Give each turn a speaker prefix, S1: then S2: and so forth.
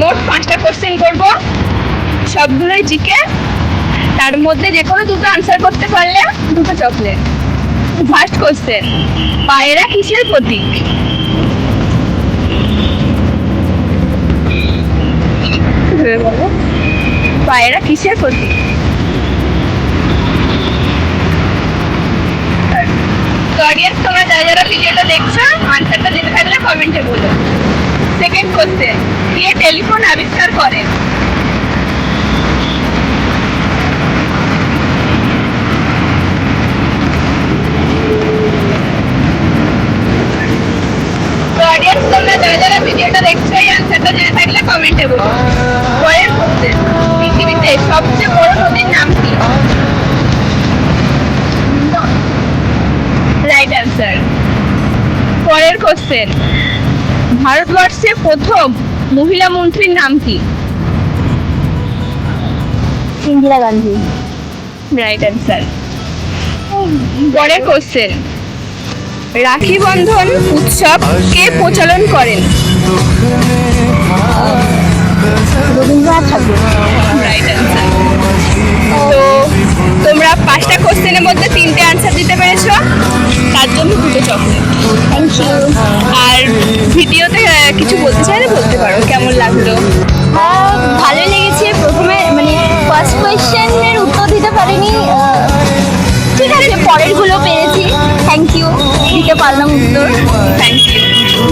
S1: মোট পাঁচটা কোশ্চেন করব। সবগুলোই জিকে তার মধ্যে যে কোনো দুটো আনসার করতে পারলে দুটো চকলেট ফার্স্ট কোশ্চেন পায়রা কিসের প্রতীক। পায়রা কিসের প্রতীক? তোমরা যারা যারা ভিডিওটা দেখছ আনসারটা জেনে থাকলে কমেন্টে বলো। সেকেন্ড কোশ্চেন কে টেলিফোন আবিষ্কার করেন যারা যারা ভিডিওটা থাকলে পরের সবচেয়ে বড় নাম কি? রাইট পরের কোশ্চেন ভারতবর্ষে প্রথম মহিলা মন্ত্রীর নাম কি?
S2: ইন্দিরা গান্ধী।
S1: রাইট অ্যান্সার পরের কোশ্চেন রাখি বন্ধন উৎসব কে প্রচলন করেন?
S2: রবীন্দ্রনাথ ঠাকুর।
S1: রাইট অ্যান্সার তো তোমরা পাঁচটা কোশ্চেনের মধ্যে তিনটে আনসার দিতে পেরেছ। তার জন্য দুটো চকলেট
S2: থ্যাংক ইউ
S1: আর ভিডিওতে কিছু বলতে চাইলে বলতে পারো কেমন লাগল?
S2: ভালো লেগেছে প্রথমে মানে ফার্স্ট কোয়েশ্চেনের উত্তর দিতে পারিনি ঠিক আছে পরেরগুলো পেরেছি থ্যাংক ইউ দিতে পারলাম উত্তর।